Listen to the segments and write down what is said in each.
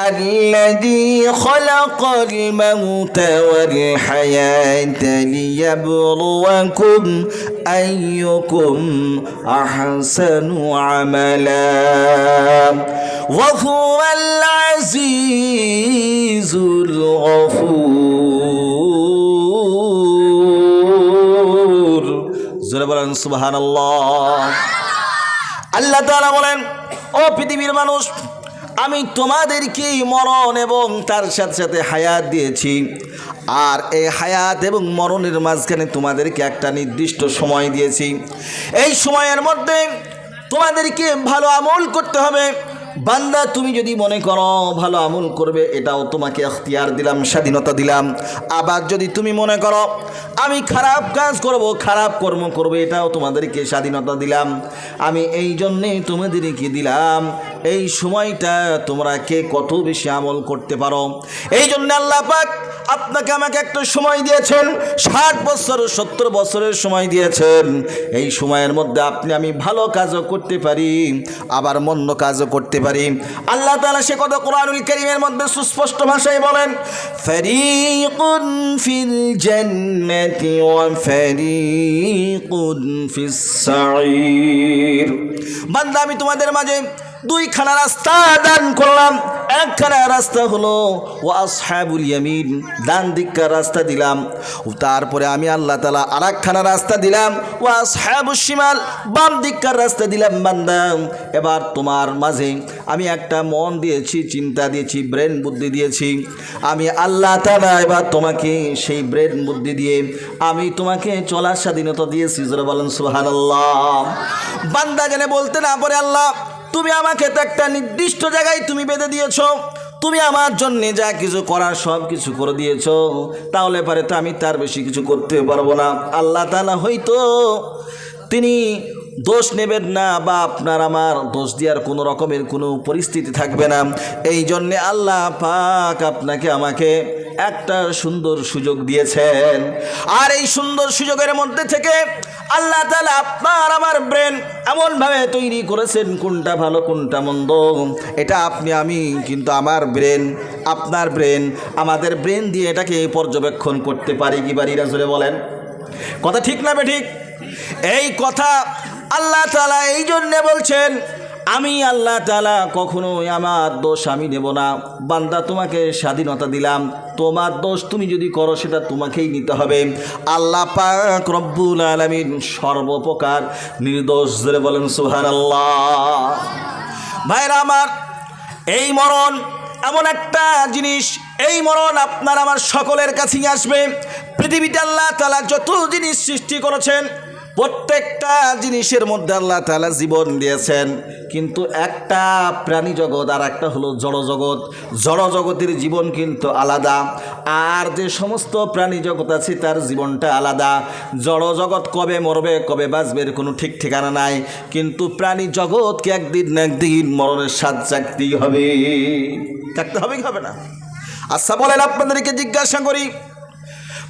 الذي خلق الموت والحياة ليبلوكم أيكم أحسن عملا وهو العزيز الغفور জোরে বলেন সুবহান আল্লাহ তাআলা বলেন ও পৃথিবীর মানুষ আমি তোমাদেরকে মরণ এবং তার সাথে সাথে হায়াত দিয়েছি। আর এই হায়াত এবং মরণের মাঝখানে তোমাদেরকে একটা নির্দিষ্ট সময় দিয়েছি। এই সময়ের মধ্যে তোমাদেরকে ভালো আমল করতে হবে। বান্দা, তুমি যদি মনে করো ভালো আমল করবে, এটাও তোমাকে এখতিয়ার দিলাম, স্বাধীনতা দিলাম। আবার যদি তুমি মনে করো, আমি খারাপ কাজ করব, খারাপ কর্ম করবে, এটাও তোমাদেরকে স্বাধীনতা দিলাম। আমি এই জন্যেই তোমাদেরকে দিলাম, এই সময়টা তোমরা কে কত বেশি আমল করতে পারো? এই জন্য আল্লাহ পাক আপনাকে আমাকে একটা সময় দিয়েছেন, ষাট বছর, সত্তর বছরের সময় দিয়েছেন। এই সময়ের মধ্যে আপনি আমি ভালো কাজও করতে পারি, আবার মন্দ কাজও করতে পারি। আল্লাহ তালা সে কথা কোরআনুল করিমের মধ্যে সুস্পষ্ট ভাষায় বলেন, ফারিকুন ফিল জান্নাতি ওয়া ফারিকুন ফিস সাঈর। বান্দা, আমি তোমাদের মাঝে দুইখানা রাস্তা দান করলাম। একখানা রাস্তা হলো ও আসহাবুল ইয়ামিন, ডান দিককার রাস্তা দিলাম। তারপরে আমি আল্লাহ তালা আর একখানা রাস্তা দিলাম ও আসহাবুল শিমাল, বাম দিককার রাস্তা দিলাম বান্দাম। এবার তোমার মাঝে আমি একটা মন দিয়েছি, চিন্তা দিয়েছি, ব্রেন বুদ্ধি দিয়েছি। আমি আল্লাহ তালা এবার তোমাকে সেই ব্রেন বুদ্ধি দিয়ে আমি তোমাকে চলার স্বাধীনতা দিয়েছি যারা বলেন সুহান আল্লাহ বান্দা জেনে বলতে না পারে আল্লাহ তুমি আমাকে তো একটা নির্দিষ্ট জায়গায় তুমি বেঁধে দিয়েছ। তুমি আমার জন্যে যা কিছু করার সব কিছু করে দিয়েছ। তাহলে পারে তো আমি তার বেশি কিছু করতে পারব না। আল্লাহ তালা হয়তো তিনি দোষ নেবেন না বা আপনার আমার দোষ দেওয়ার কোনো রকমের কোনো পরিস্থিতি থাকবে না। এই জন্যে আল্লাহ পাক আপনাকে আমাকে একটা সুন্দর সুযোগ দিয়েছেন। আর এই সুন্দর সুযোগের মধ্যে থেকে আল্লাহ তালা আপনার আমার ব্রেন এমনভাবে তৈরি করেছেন, কোনটা ভালো, কোনটা মন্দ। এটা আপনি, আমি কিন্তু আমার ব্রেন আপনার ব্রেন আমাদের ব্রেন দিয়ে এটাকে পর্যবেক্ষণ করতে পারি কি পারি রাজুলে বলেন। কথা ঠিক না বে ঠিক? এই কথা আল্লাহ তালা এই জন্যে বলছেন আমি আল্লাহ তালা কখনোই আমার দোষ আমি নেব না। বান্দা, তোমাকে স্বাধীনতা দিলাম। তোমার দোষ তুমি যদি করো, সেটা তোমাকেই নিতে হবে। আল্লাহ পাক রব্বুল আলমিন সর্বপ্রকার নির্দোষ ধরে বলেন সুহান আল্লাহ ভাইরা আমার, এই মরণ এমন একটা জিনিস, এই মরণ আপনার আমার সকলের কাছেই আসবে। পৃথিবীতে আল্লাহ তালা যত জিনিস সৃষ্টি করেছেন প্রত্যেকটা জিনিসের মধ্যে আল্লাহ তালা জীবন দিয়েছেন। কিন্তু একটা প্রাণী জগৎ আর একটা হলো জড়জগৎ জড়জগতের জীবন কিন্তু আলাদা। আর যে সমস্ত প্রাণী জগৎ আছে, তার জীবনটা আলাদা। জড়জগৎ কবে মরবে, কবে বাঁচবে কোনো ঠিক ঠিকানা নাই। কিন্তু প্রাণী জগৎকে একদিন না একদিন মরণের স্বাদ চাকতেই হবে। থাকতে হবে হবে না? আচ্ছা বলেন আপনাদেরকে জিজ্ঞাসা করি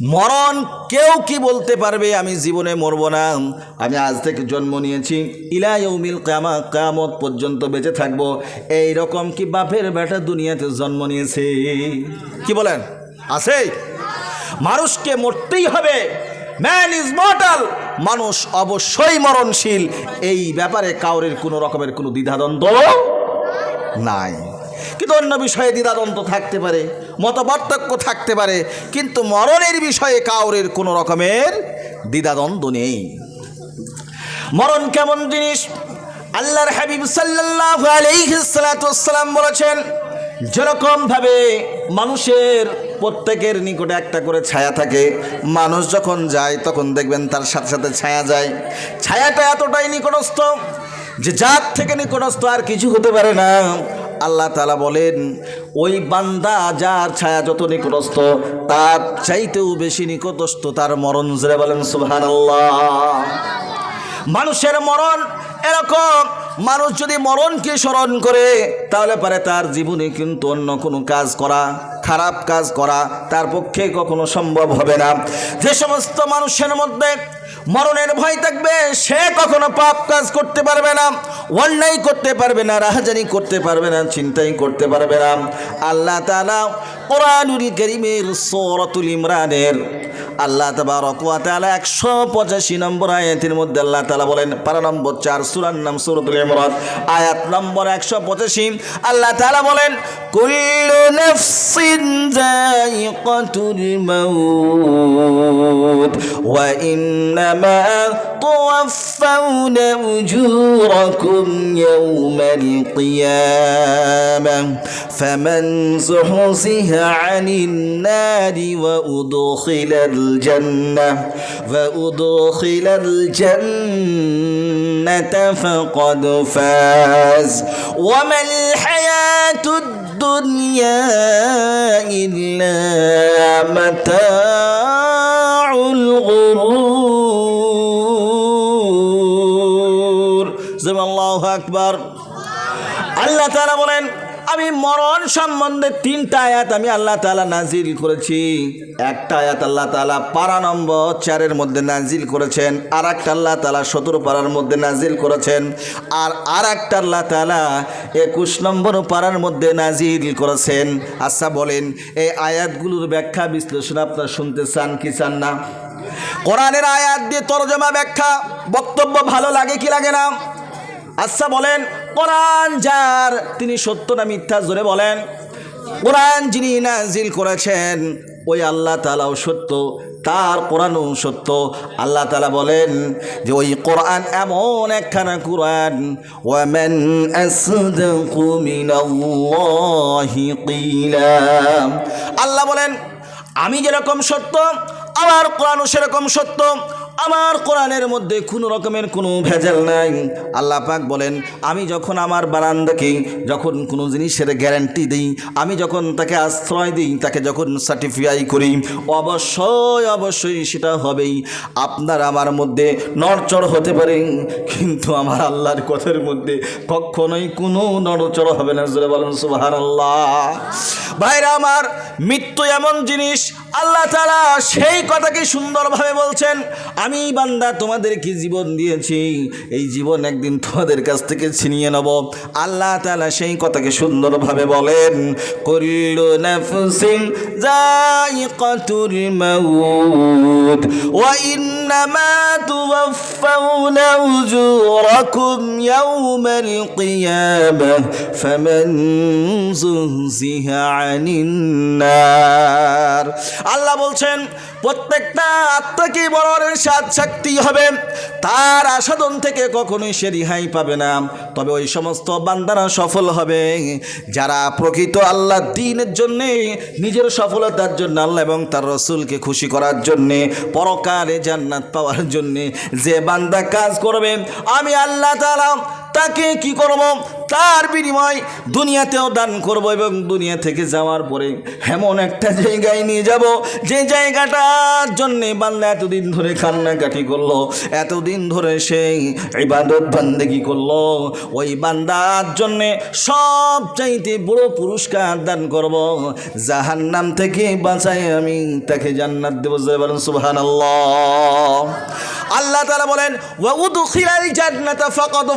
মরণ কেউ কি বলতে পারবে? আমি জীবনে মরব না। আমি আজ থেকে জন্ম নিয়েছি। ইলাইউমিল কামা কামত পর্যন্ত বেঁচে থাকব। এই রকম কি বাপের বেটা দুনিয়াতে জন্ম নিয়েছে? কি বলেন? আছে? মানুষকে মরতেই হবে। ম্যান ইজ মর্টাল মানুষ অবশ্যই মরণশীল। এই ব্যাপারে কাউরের কোনো রকমের কোনো দ্বিধাদ্বন্দ্ব নাই। কিন্তু অন্য বিষয়ে দ্বিধাদ্বন্দ্ব থাকতে পারে, মতপার্থক্য থাকতে পারে, কিন্তু মরণের বিষয়ে কাউরের কোনো রকমের দ্বিধাদ্বন্দ্ব নেই। মরণ কেমন জিনিস? আল্লাহর হাবিব সাল্লাল্লাহু আলাইহি সাল্লাম বলেছেন, যেরকমভাবে মানুষের প্রত্যেকের নিকটে একটা করে ছায়া থাকে, মানুষ যখন যায় তখন দেখবেন তার সাথে সাথে ছায়া যায়। ছায়াটা এতটাই নিকটস্থ যে যার থেকে নিকটস্থ আর কিছু হতে পারে না। আল্লাহ তালা বলেন, ওই বান্দা যার ছায়া যত নিকটস্থ, তার চাইতেও বেশি নিকটস্থ তার মরণ। জরে বলেন সুহান মানুষের মরণ এরকম মানুষ যদি মরণকে স্মরণ করে, তাহলে পারে তার জীবনে কিন্তু অন্য কোনো কাজ করা, খারাপ কাজ করা তার পক্ষে কখনো সম্ভব হবে না। যে সমস্ত মানুষের মধ্যে মরণের ভয় থাকবে, সে কখনো পাপ কাজ করতে পারবে না, অন্যায় করতে পারবে না, রাহাজানি করতে পারবে না, চিন্তাই করতে পারবে না। আল্লাহ তালা কোরআনুল করিমের সৌরতুল ইমরানের আল্লাহ তাবা রকুয়া তালা একশো পঁচাশি নম্বর আয়াতের মধ্যে আল্লাহ তালা বলেন, পারা নম্বর চার, সুরার নাম সুরতুল ইমরান আয়াত নম্বর একশো পঁচাশি আল্লাহ তালা বলেন কুল্লু নাফসিন যায়িকাতুল মাউত ওয়া ইন্নামা তুওয়াফাউনা উজুরাকুম ইয়াওমাল কিয়ামাহ ফামান زحزح عن النار وأدخل الجنة وأدخل الجنة فقد فاز وما الحياة الدنيا إلا متاع الغرور زم الله أكبر আল্লাহ তাআলা বলেন আমি মরণ সম্বন্ধে তিনটা আয়াত আমি আল্লাহ তাআলা নাজিল করেছি। একটা আয়াত আল্লাহ তাআলা পারা নম্বর চারের মধ্যে নাজিল করেছেন আর একটা আল্লাহ তালা সতেরো পাড়ার মধ্যে নাজিল করেছেন, আর আর একটা আল্লাহ তাআলা একুশ নম্বর পাড়ার মধ্যে নাজিল করেছেন। আচ্ছা বলেন, এই আয়াতগুলোর ব্যাখ্যা বিশ্লেষণ আপনারা শুনতে চান কি চান না? কোরআনের আয়াত দিয়ে তরজমা ব্যাখ্যা, বক্তব্য ভালো লাগে কি লাগে না? আচ্ছা বলেন কোরআন যার, তিনি সত্য না মিথ্যা জোরে বলেন। কোরআন যিনি নাজিল করেছেন, ওই আল্লাহ তালাও সত্য, তার কোরআনও সত্য। আল্লাহ তালা বলেন যে, ওই কোরআন এমন একখানা কোরআন আল্লাহ বলেন, আমি যেরকম সত্য, আমার কোরআনও সেরকম সত্য আমার কোরআনের মধ্যে কোনো রকমের কোনো ভেজাল নাই। আল্লাহ পাক বলেন, আমি যখন আমার বারান্দাকে যখন কোনো জিনিসের গ্যারান্টি দিই, আমি যখন তাকে আশ্রয় দিই, তাকে যখন সার্টিফাই করি, অবশ্যই অবশ্যই সেটা হবেই। আপনার আমার মধ্যে নড়চড় হতে পারে, কিন্তু আমার আল্লাহর কথার মধ্যে কখনোই কোনো নড়চড় হবে না। জোরে বলেন সুবাহান আল্লাহ ভাইরা আমার, মৃত্যু এমন জিনিস, আল্লাহ তালা সেই কথাকে সুন্দরভাবে বলছেন, আমি বান্দা তোমাদেরকে জীবন দিয়েছি? এই জীবন একদিন তোমাদের কাছ থেকে ছিনিয়ে নেব। আল্লাহ তালা সেই কথাকে সুন্দরভাবে বলেন করিল নাফসিন যায়িকাতুল মাউত, ওয়া ইন্নামা توفون أجوركم يوم القيامة فمن زهزه عن النار আল্লাহ বলছেন প্রত্যেকটা আত্মাকে মরণের সাত শক্তি হবে তার আসাদন থেকে কখনোই সে রিহাই পাবে না। তবে ওই সমস্ত বান্দারা সফল হবে। যারা প্রকৃত আল্লাহ দিনের জন্যে, নিজের সফলতার জন্য আল্লাহ এবং তার রসুলকে খুশি করার জন্যে পরকারে জান্নাত পাওয়ার জন্যে যে বান্দা কাজ করবে, আমি আল্লাহ তাআলা তাকে কি করব? তার বিনিময় দুনিয়াতেও দান করব এবং দুনিয়া থেকে যাওয়ার পরে এমন একটা জায়গায় নিয়ে যাব, যে জায়গাটার জন্যে বান্দা এতদিন ধরে কান্নাকাটি করল, এতদিন ধরে সেই ইবাদত বান্দেগি করল। ওই বান্দার জন্যে সব চাইতে বড় পুরস্কার দান করব। জাহান্নাম থেকে বাঁচাই আমি তাকে জান্নাত দেবো বলেন সুবহান আল্লাহ আল্লাহ তারা বলেন, ওয়া উদখিলাল জান্নাতা ফাকাদ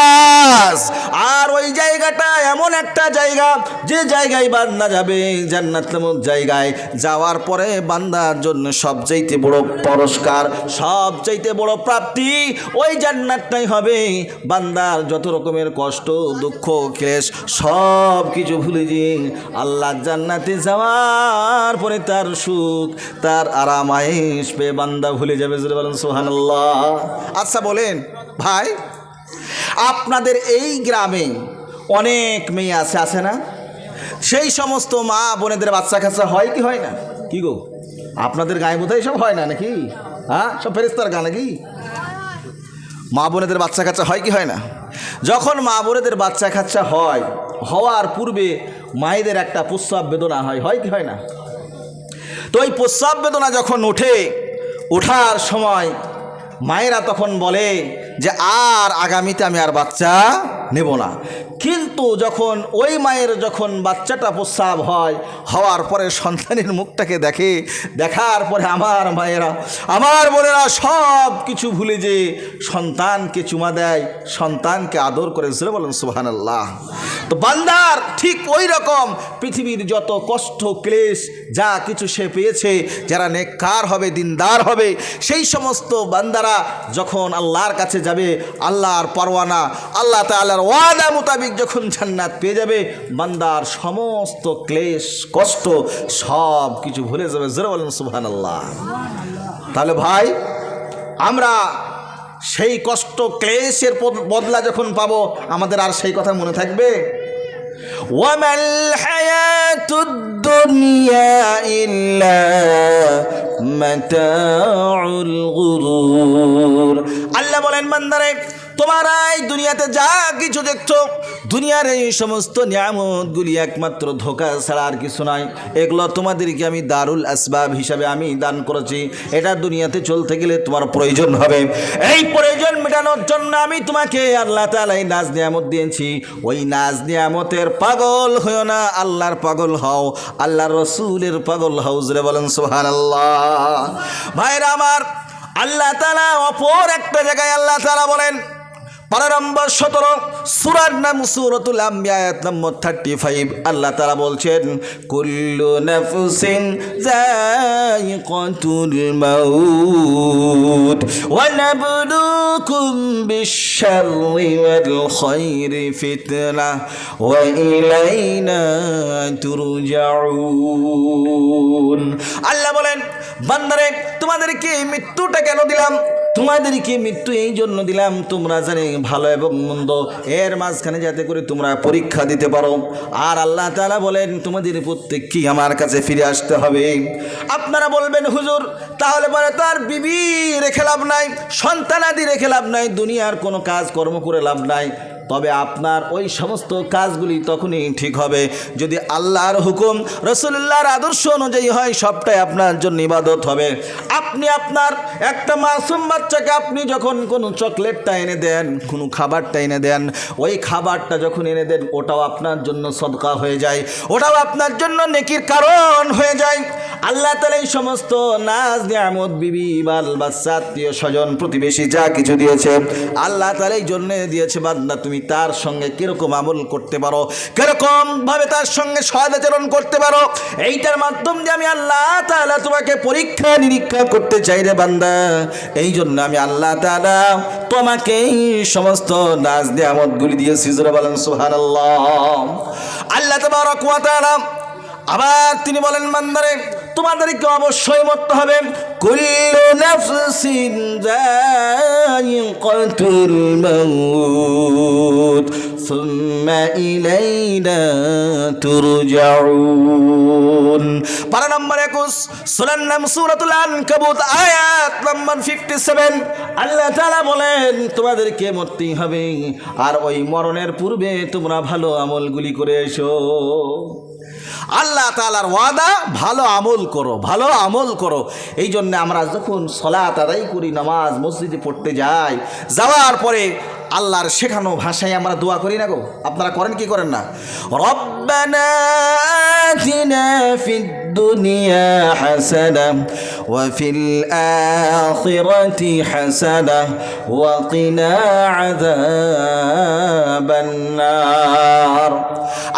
ফাস আর ওই জায়গাটা এমন একটা জায়গা, যে জায়গায় বান্দা যাবে জান্নাত নামক জায়গায়। যাওয়ার পরে বান্দার জন্য সবচাইতে বড় পুরস্কার, সবচাইতে বড় প্রাপ্তি ওই জান্নাতটাই হবে। বান্দার যত রকমের কষ্ট, দুঃখ, ক্লেশ সব কিছু ভুলে দিয়ে আল্লাহ জান্নাতে যাওয়ার পরে তার সুখ, তার আরাম আয়েস পেয়ে বান্দা ভুলে যাবে বলেন সোহানাল্লাহ আচ্ছা বলেন, ভাই আপনাদের এই গ্রামে অনেক মেয়ে আছে আছে না? সেই সমস্ত মা বোনেদের বাচ্চা কাচ্চা হয় কি, হয় না? কি গো? আপনাদের গায়ে বোধহয় সব হয় না নাকি? হ্যাঁ? সব ফেরিস্তার গা নাকি? মা বোনেদের বাচ্চা কাচ্চা হয় কি, হয় না? যখন মা বোনেদের বাচ্চা কাচ্চা হয়, হওয়ার পূর্বে মায়েদের একটা প্রস্রাব বেদনা হয় হয় কি, হয় না? তো ওই প্রস্রাব বেদনা যখন ওঠে, ওঠার সময় মায়েরা তখন বলে যে আর আগামীতে আমি আর বাচ্চা নেব না। কিন্তু যখন ওই মায়ের যখন বাচ্চাটা প্রস্রাব হয়, হওয়ার পরে সন্তানের মুখটাকে দেখে, দেখার পরে আমার মায়েরা, আমার বোনেরা সব কিছু ভুলে যে সন্তানকে চুমা দেয়, সন্তানকে আদর করে জোরে বলেন সুহান আল্লাহ তো বান্দার ঠিক ওই রকম পৃথিবীর যত কষ্ট, ক্লেশ, যা কিছু সে পেয়েছে, যারা নেককার হবে, দিনদার হবে, সেই সমস্ত বান্দারা যখন আল্লাহর কাছে যাবে, আল্লাহর পরোয়ানা, আল্লাহ তাআলার ওয়াদা মোতাবিক মালিক যখন জান্নাত পেয়ে যাবে, বান্দার সমস্ত ক্লেশ, কষ্ট সব কিছু ভুলে যাবে। জোরে বলেন সুহান আল্লাহ তাহলে ভাই, আমরা সেই কষ্ট, ক্লেশের বদলা যখন পাবো, আমাদের আর সেই কথা মনে থাকবে? ইল্লা আল্লাহ বলেন, বান্দারে তোমার এই দুনিয়াতে যা কিছু দেখছ, দুনিয়ার এই সমস্ত নিয়ামতগুলি একমাত্র ধোকা ছাড়া আর কিছু নয়। এগুলো তোমাদেরকে আমি দারুল আসবাব হিসাবে আমি দান করেছি। এটা দুনিয়াতে চলতে গেলে তোমার প্রয়োজন হবে। এই প্রয়োজন মেটানোর জন্য আমি তোমাকে আল্লাহ তালা এই নাজ নিয়ামত দিয়েছি। ওই নাজ নিয়ামতের পাগল হয়েও না, আল্লাহর পাগল হও। আল্লাহর রসুলের পাগল হও জুড়ে বলেন সোহান আল্লাহ ভাইরা আমার, আল্লাহ তালা অপর একটা জায়গায় আল্লাহ তালা বলেন পারা নম্বর সতেরো, সুরার নাম সুরতুল আম্বিয়াত নম্বর থার্টি ফাইভ আল্লাহ তারা বলছেন, কুল্লু নাফসিন যায়িকাতুল মাউত ওয়া নাবলুকুম বিশ-শাররি ওয়াল খায়রি ফিতনা, ওয়া ইলাইনা আল্লাহ বলেন, বান্দারে, তোমাদেরকে মৃত্যুটা কেন দিলাম? তোমাদেরকে মৃত্যু এই জন্য দিলাম, তোমরা জানি ভালো এবং মন্দ। এর মাঝখানে যাতে করে তোমরা পরীক্ষা দিতে পারো। আর আল্লাহ তালা বলেন, তোমাদের প্রত্যেককেই আমার কাছে ফিরে আসতে হবে। আপনারা বলবেন, হুজুর, তাহলে পরে তার বিবি রেখে লাভ নাই, সন্তানাদি রেখে লাভ নাই, দুনিয়ার কোনো কাজ কর্ম করে লাভ নাই। তবে আপনার ওই সমস্ত কাজগুলি তখনই ঠিক হবে। যদি আল্লাহর হুকুম রসুল্লাহর আদর্শ অনুযায়ী হয়, সবটাই আপনার জন্য ইবাদত হবে। আপনি আপনার একটা মাসুম বাচ্চাকে আপনি যখন কোনো চকলেটটা এনে দেন, কোনো খাবারটা এনে দেন, ওই খাবারটা যখন এনে দেন, ওটাও আপনার জন্য সদকা হয়ে যায়। ওটাও আপনার জন্য নেকির কারণ হয়ে যায়। আল্লাহ তালা এই সমস্ত নাজ, নিয়ামত, বিবি, বাল, বাচ্চা, আত্মীয় স্বজন, প্রতিবেশী যা কিছু দিয়েছে, আল্লাহ তালা এই জন্যে দিয়েছে না তুমি তার সঙ্গে কীরকম আমল করতে পারো? কীরকম ভাবে তার সঙ্গে সদাচরণ করতে পারো? এইটার মাধ্যম দিয়ে আমি আল্লাহ তাআলা তোমাকে পরীক্ষা নিরীক্ষা করতে চাই রে বান্দা। এই জন্য আমি আল্লাহ তাআলা তোমাকে সমস্ত নাজ নিয়ামতগুলি দিয়ে জোরে বলেন সুবহানাল্লাহ। আল্লাহ ওয়া তাআলা আবার তিনি বলেন, বান্দারে তোমাদেরকে অবশ্যই মরতে হবে। নম্বর নাম নম্বর ফিফটি সেভেন আল্লাহ তাআলা বলেন, তোমাদেরকে মরতেই হবে। আর ওই মরণের পূর্বে তোমরা ভালো আমলগুলি করে এসো। আল্লাহ তালার ওয়াদা, ভালো আমল করো, ভালো আমল করো। এই জন্য আমরা যখন সলাত আদায় করি, নামাজ মসজিদে পড়তে যাই, যাওয়ার পরে আল্লাহর শেখানো ভাষায় আমরা দোয়া করি না গো? আপনারা করেন কি করেন না? দুনিয়া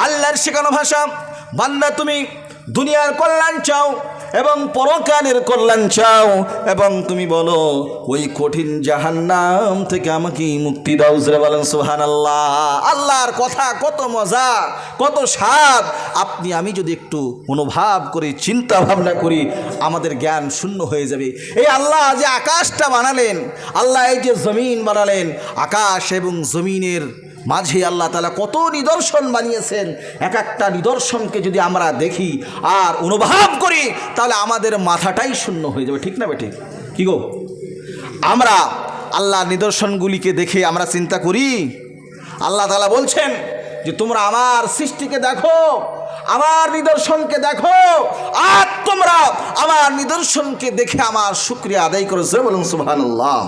আল্লাহর শেখানো ভাষা বান্দা, তুমি দুনিয়ার কল্যাণ চাও এবং পরকালের কল্যাণ চাও এবং তুমি বলো, ওই কঠিন জাহান্নাম থেকে আমাকে মুক্তি দাও বলেন সুহান আল্লাহ আল্লাহর কথা কত মজা, কত স্বাদ। আপনি, আমি যদি একটু অনুভব করি চিন্তা ভাবনা করি, আমাদের জ্ঞান শূন্য হয়ে যাবে। এই আল্লাহ যে আকাশটা বানালেন, আল্লাহ এই যে জমিন বানালেন, আকাশ এবং জমিনের মাঝে আল্লাহ তালা কত নিদর্শন বানিয়েছেন। এক একটা নিদর্শনকে যদি আমরা দেখি আর অনুভব করি, তাহলে আমাদের মাথাটাই শূন্য হয়ে যাবে। ঠিক না বেঠিক কি গো? আমরা আল্লাহ নিদর্শনগুলিকে দেখে আমরা চিন্তা করি। আল্লাহ তালা বলছেন যে, তোমরা আমার সৃষ্টিকে দেখো, আমার নিদর্শনকে দেখো, আর তোমরা আমার নিদর্শনকে দেখে আমার শুক্রিয়া আদায় করেছে বলুন সুবহানাল্লাহ।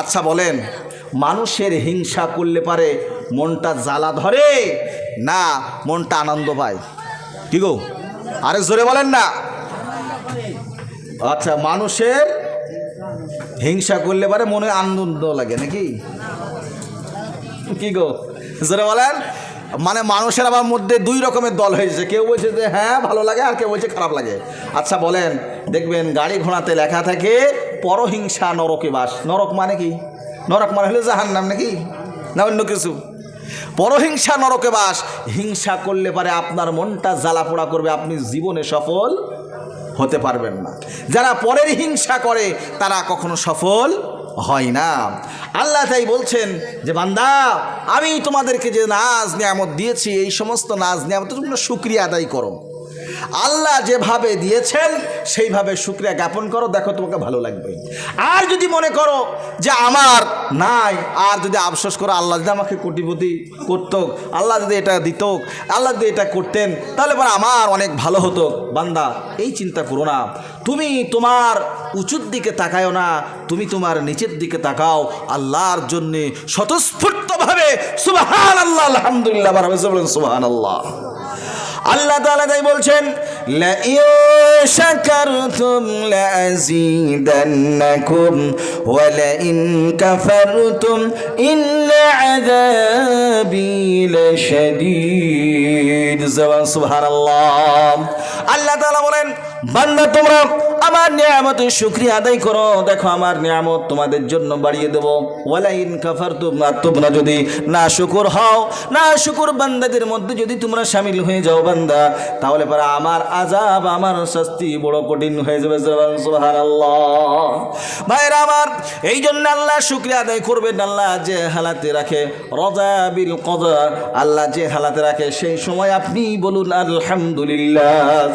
আচ্ছা বলেন মানুষের হিংসা করলে পারে মনটা জ্বালা ধরে, না মনটা আনন্দ পায়। কি গো? আরে জোরে বলেন না। আচ্ছা মানুষের হিংসা করলে পারে মনে আনন্দ লাগে নাকি? কি গো? জোরে বলেন। মানে মানুষের আমার মধ্যে দুই রকমের দল হয়েছে। কেউ বলছে যে হ্যাঁ ভালো লাগে, আর কেউ বলছে খারাপ লাগে। আচ্ছা বলেন, দেখবেন গাড়ি ঘোড়াতে লেখা থাকে, পরহিংসা নরকে বাস। নরক মানে কি? নরক মানে হলো জাহান নাম নাকি? না অন্য কিছু? পরহিংসা নরকে বাস, হিংসা করলে পারে আপনার মনটা জ্বালা পোড়া করবে, আপনি জীবনে সফল হতে পারবেন না। যারা পরের হিংসা করে, তারা কখনো সফল হয় না। আল্লাহ তাই বলছেন যে, বান্দা, আমি তোমাদেরকে যে নাজ নিয়ামত দিয়েছি, এই সমস্ত নাজ নিয়ামতের জন্য শুক্রিয়া আদায় করো। আল্লাহ যেভাবে দিয়েছেন, সেইভাবে শুক্রিয়া জ্ঞাপন করো। দেখো তোমাকে ভালো লাগবে। আর যদি মনে করো যে আমার নাই, আর যদি আফসোস করো, আল্লাহ যদি আমাকে কোটিপতি করত, আল্লাহ যদি এটা দিত, আল্লাহ যদি এটা করতেন, তাহলে পরে আমার অনেক ভালো হতো। বান্দা, এই চিন্তা করো না। তুমি তোমার উঁচুর দিকে তাকায়ও না, তুমি তোমার নিচের দিকে তাকাও। আল্লাহর জন্যে স্বতঃস্ফূর্তভাবে সুবাহান আল্লাহ আলহামদুলিল্লাহ সুবাহান আল্লাহ আল্লাহ তাআলা তাই বলছেন, লা শাকারতুম লা আযীদান্নাকুম ওয়া লা ইন কাফারতুম ইন্না আযাবি লাশাদীদ সুবহানাল্লাহ। আল্লাহ তাআলা বলেন, বান্দা, তোমরা আমার নিয়ামতের শুক্রিয়া আদায় করো। দেখো, আমার নিয়ামত তোমাদের জন্য বাড়িয়ে দেবো। ওয়ালাইন কাফার তোমরা তোমরা যদি না শুকুর হও, না শুকুর বান্দাদের মধ্যে যদি তোমরা সামিল হয়ে যাও বান্দা, তাহলে পরে আমার আজাব আমার শাস্তি বড় কঠিন হয়ে যাবে ভাইরা আমার এই জন্য আল্লাহ শুক্রিয়া আদায় করবেন। আল্লাহ যে হালাতে রাখে, রজা বিল কদা আল্লাহ যে হালাতে রাখে, সেই সময় আপনি বলুন, আলহামদুলিল্লাহ।